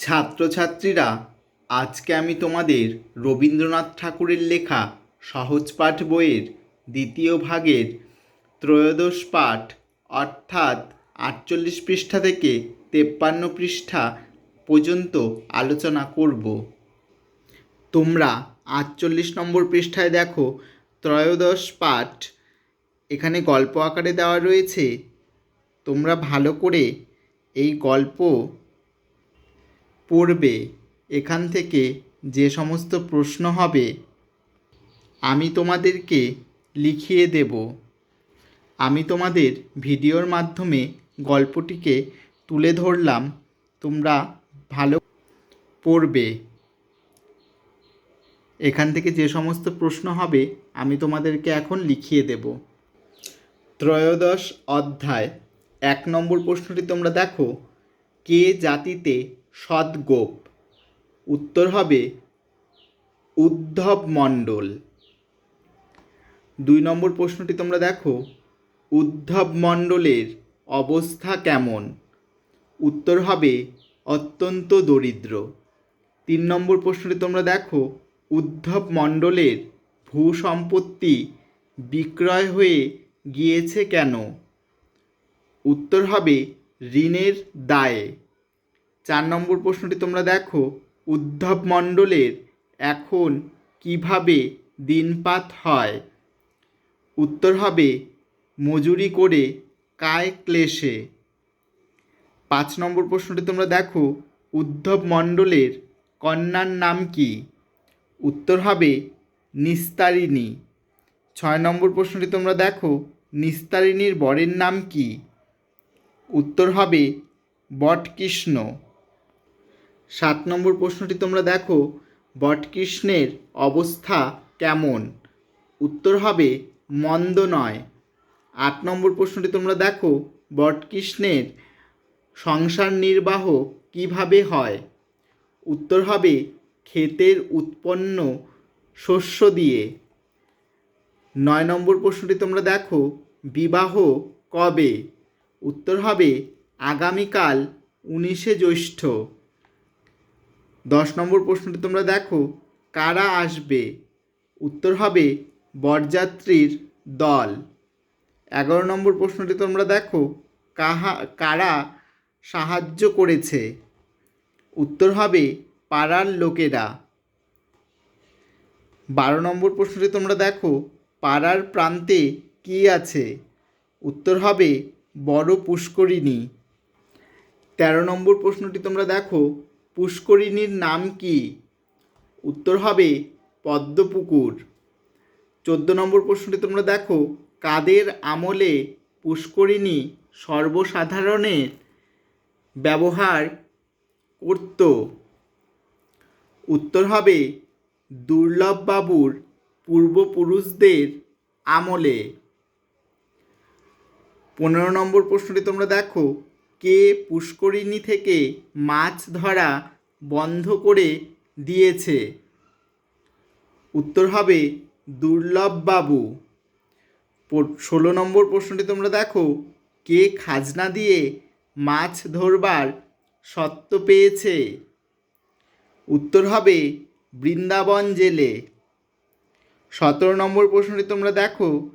ছাত্রছাত্রীরা, আজকে আমি তোমাদের রবীন্দ্রনাথ ঠাকুরের লেখা সহজ পাঠ বইয়ের দ্বিতীয় ভাগের ত্রয়োদশ পাঠ, অর্থাৎ আটচল্লিশ পৃষ্ঠা থেকে তেপ্পান্ন পৃষ্ঠা পর্যন্ত আলোচনা করব। তোমরা আটচল্লিশ নম্বর পৃষ্ঠায় দেখো, ত্রয়োদশ পাঠ, এখানে গল্প আকারে দেওয়া রয়েছে। তোমরা ভালো করে এই গল্প পড়বে, এখান থেকে যে সমস্ত প্রশ্ন হবে, আমি তোমাদেরকে লিখিয়ে দেব। আমি তোমাদের ভিডিওর মাধ্যমে গল্পটিকে তুলে ধরলাম, তোমরা ভালো পড়বে। এখান থেকে যে সমস্ত প্রশ্ন হবে, আমি তোমাদেরকে এখন লিখিয়ে দেব। ত্রয়োদশ অধ্যায়, এক নম্বর প্রশ্নটি তোমরা দেখো। কে জাতিতে সদ্গোপ। উত্তর হবে উদ্ধব মণ্ডল। দুই নম্বর প্রশ্নটি তোমরা দেখো, উদ্ধব মণ্ডলের অবস্থা কেমন? উত্তর হবে অত্যন্ত দরিদ্র। তিন নম্বর প্রশ্নটি তোমরা দেখো, উদ্ধব মণ্ডলের ভূ সম্পত্তি বিক্রয় হয়ে গিয়েছে কেন? উত্তর হবে ঋণের দায়ে। চার নম্বর প্রশ্নটি তোমরা দেখো। উদ্ধব মণ্ডলের এখন কীভাবে দিনপাত হয়? উত্তর হবে, মজুরি করে কায় ক্লেশে। পাঁচ নম্বর প্রশ্নটি তোমরা দেখো, উদ্ধব মণ্ডলের কন্যার নাম কি? উত্তর হবে, নিস্তারিণী। ছয় নম্বর প্রশ্নটি তোমরা দেখো, নিস্তারিণীর বরের নাম কি? উত্তর হবে, বটকৃষ্ণ। সাত নম্বর প্রশ্নটি তোমরা দেখো, বটকৃষ্ণের অবস্থা কেমন? উত্তর হবে, মন্দ নয়। আট নম্বর প্রশ্নটি তোমরা দেখো, বটকৃষ্ণের সংসার নির্বাহ কীভাবে হয়? উত্তর হবে, ক্ষেতের উৎপন্ন শস্য দিয়ে। নয় নম্বর প্রশ্নটি তোমরা দেখো, বিবাহ কবে? উত্তর হবে, আগামীকাল উনিশে জ্যৈষ্ঠ। দশ নম্বর প্রশ্নটি তোমরা দেখো। কারা আসবে? উত্তর হবে বরযাত্রীর দল। এগারো নম্বর প্রশ্নটি তোমরা দেখো, কাহা, কারা সাহায্য করেছে? উত্তর হবে পাড়ার লোকেরা। বারো নম্বর প্রশ্নটি তোমরা দেখো, পাড়ার প্রান্তে কি আছে? উত্তর হবে বড় পুষ্করিণী। তেরো নম্বর প্রশ্নটি তোমরা দেখো পুষ্করিণীর নাম কি? উত্তর হবে পদ্মপুকুর। চোদ্দ নম্বর প্রশ্নটি তোমরা দেখো, কাদের আমলে পুষ্করিণী সর্বসাধারণের ব্যবহার করত? উত্তর হবে দুর্লভবাবুর পূর্বপুরুষদের আমলে। পনেরো নম্বর প্রশ্নটি তোমরা দেখো কে পুষ্করিণী থেকে মাছ ধরা বন্ধ করে দিয়েছে? উত্তর হবে দুর্লভবাবু। ষোলো নম্বর প্রশ্নটি তোমরা দেখো। কে খাজনা দিয়ে মাছ ধরবার সত্ত্ব পেয়েছে? উত্তর হবে বৃন্দাবন জেলে। সতেরো নম্বর প্রশ্নটি তোমরা দেখো।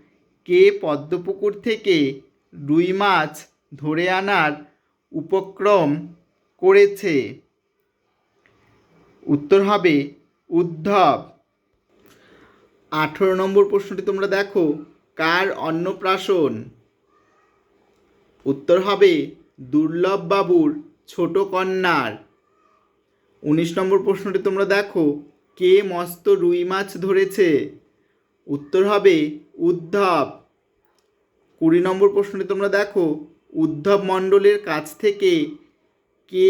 কে পদ্মপুকুর থেকে রুই মাছ ধরে আনার উপক্রম করেছে। উত্তর হবে উদ্ধব। আঠেরো নম্বর প্রশ্নটি তোমরা দেখো, কার অন্নপ্রাশন? উত্তর হবে দুর্লভবাবুর ছোট কন্যার। উনিশ নম্বর প্রশ্নটি তোমরা দেখো, কে মস্ত রুই মাছ ধরেছে? উত্তর হবে উদ্ধব। কুড়ি নম্বর প্রশ্নটি তোমরা দেখো উদ্ধব মণ্ডলের কাছ থেকে কে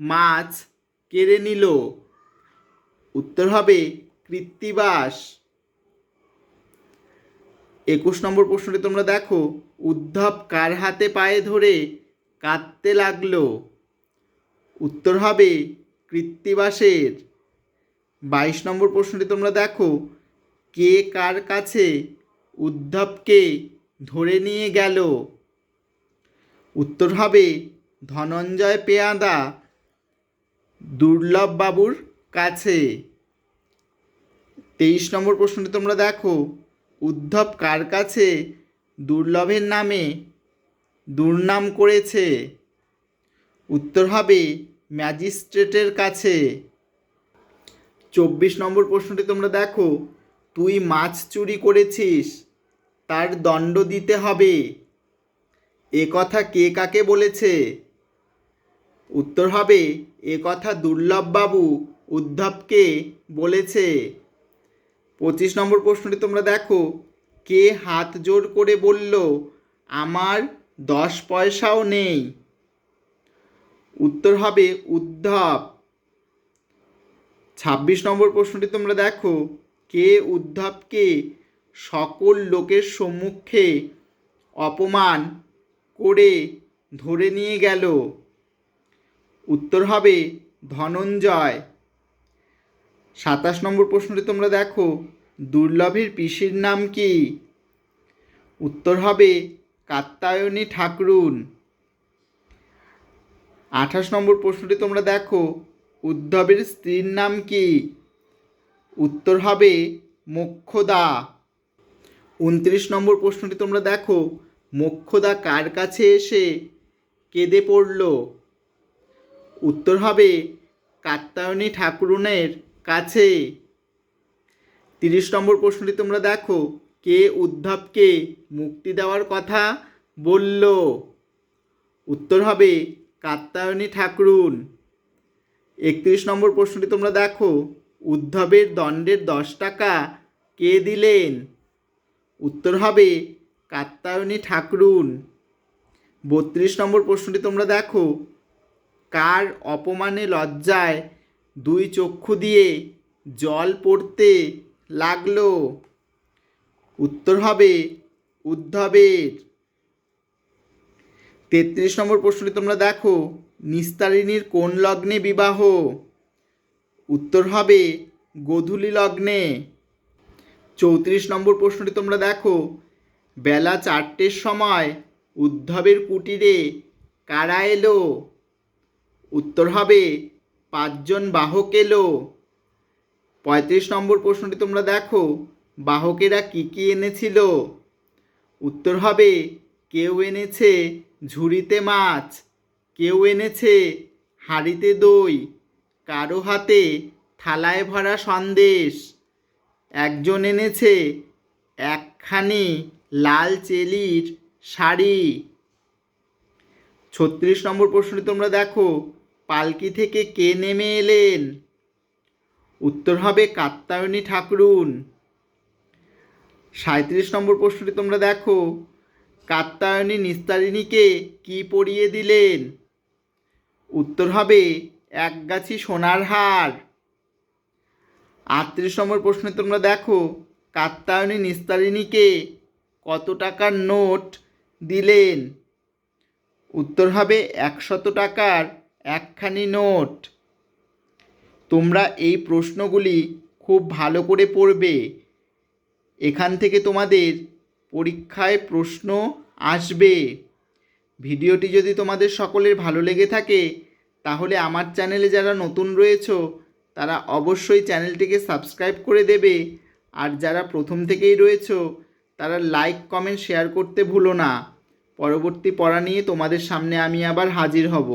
মাছ কেড়ে নিল? উত্তর হবে কৃত্তিবাস। একুশ নম্বর প্রশ্নটি তোমরা দেখো। উদ্ধব কার হাতে পায়ে ধরে কাঁদতে লাগল? উত্তর হবে কৃত্তিবাসের। বাইশ নম্বর প্রশ্নটি তোমরা দেখো। কে কার কাছে উদ্ধবকে ধরে নিয়ে গেল? উত্তর হবে ধনঞ্জয় পেয়াদা, দুর্লভ বাবুর কাছে। তেইশ নম্বর প্রশ্নটি তোমরা দেখো। উদ্ধব কার কাছে? দুর্লভের নামে। দুর্নাম করেছে। উত্তর হবে ম্যাজিস্ট্রেটের কাছে। চব্বিশ নম্বর প্রশ্নটি তোমরা দেখো। তুই মাছ চুরি করেছিস, তার দণ্ড দিতে হবে। এ কথা কে কাকে বলেছে? উত্তর হবে, এ কথা দুর্লভবাবু উদ্ধবকে বলেছে? পঁচিশ নম্বর প্রশ্নটি তোমরা দেখো, কে হাত জোর করে বলল, আমার দশ পয়সাও নেই উত্তর হবে, উদ্ধব। ছাব্বিশ নম্বর প্রশ্নটি তোমরা দেখো, কে উদ্ধবকে সকল লোকের সম্মুখে অপমান করে ধরে নিয়ে গেল। উত্তর হবে ধনঞ্জয়। সাতাশ নম্বর প্রশ্নটি তোমরা দেখো, দুর্লভের পিসির নাম কি? উত্তর হবে কাত্তায়নী ঠাকরুন। আঠাশ নম্বর প্রশ্নটি তোমরা দেখো, উদ্ধবের স্ত্রীর নাম কি? উত্তর হবে মোক্ষদা। উনত্রিশ নম্বর প্রশ্নটি তোমরা দেখো মোক্ষদা কার কাছে এসে কেঁদে পড়ল? উত্তর হবে কাত্তায়নী ঠাকুরুনের কাছে। তিরিশ নম্বর প্রশ্নটি তোমরা দেখো, কে উদ্ধবকে মুক্তি দেওয়ার কথা বলল? উত্তর হবে কাত্তায়নী ঠাকুরুন। একত্রিশ নম্বর প্রশ্নটি তোমরা দেখো, উদ্ধবের দণ্ডের দশ টাকা কে দিলেন? উত্তর হবে কাত্তায়নী ঠাকরুন, বত্রিশ নম্বর প্রশ্নটি তোমরা দেখো। কার অপমানে লজ্জায় দুই চক্ষু দিয়ে জল পড়তে লাগল? উত্তর হবে উদ্ধবের। তেত্রিশ নম্বর প্রশ্নটি তোমরা দেখো, নিস্তারিণীর কোন লগ্নে বিবাহ? উত্তর হবে গোধূলি লগ্নে। চৌত্রিশ নম্বর প্রশ্নটি তোমরা দেখো বেলা চারটের সময় উদ্ধবের কুটিরে কারা এলো? উত্তর হবে, পাঁচজন বাহক এলো। পঁয়ত্রিশ নম্বর প্রশ্নটি তোমরা দেখো, বাহকেরা কী কী এনেছিল? উত্তর হবে, কেউ এনেছে ঝুড়িতে মাছ, কেউ এনেছে হাঁড়িতে দই, কারও হাতে থালায় ভরা সন্দেশ, একজন এনেছে একখানি লাল চেলির শাড়ি। ছত্রিশ নম্বর প্রশ্নটি তোমরা দেখো, পালকি থেকে কে নেমে এলেন? উত্তর হবে কাত্তায়নী ঠাকুরুন। সাঁত্রিশ নম্বর প্রশ্নটি তোমরা দেখো কাত্তায়নী নিস্তারিণীকে কি পরিয়ে দিলেন? উত্তর হবে এক গাছি সোনার হার। আটত্রিশ নম্বর প্রশ্নে তোমরা দেখো কাত্তায়নী নিস্তারিণীকে কত টাকার নোট দিলেন? উত্তর হবে একশত টাকার একখানি নোট। তোমরা এই প্রশ্নগুলি খুব ভালো করে পড়বে। এখান থেকে তোমাদের পরীক্ষায় প্রশ্ন আসবে। ভিডিওটি যদি তোমাদের সকলের ভালো লেগে থাকে, তাহলে আমার চ্যানেলে যারা নতুন রয়েছো, তারা অবশ্যই চ্যানেলটিকে সাবস্ক্রাইব করে দেবে। আর যারা প্রথম থেকেই রয়েছো তারা লাইক কমেন্ট শেয়ার করতে ভুলো না। পরবর্তী পড়া নিয়ে তোমাদের সামনে আমি আবার হাজির হব।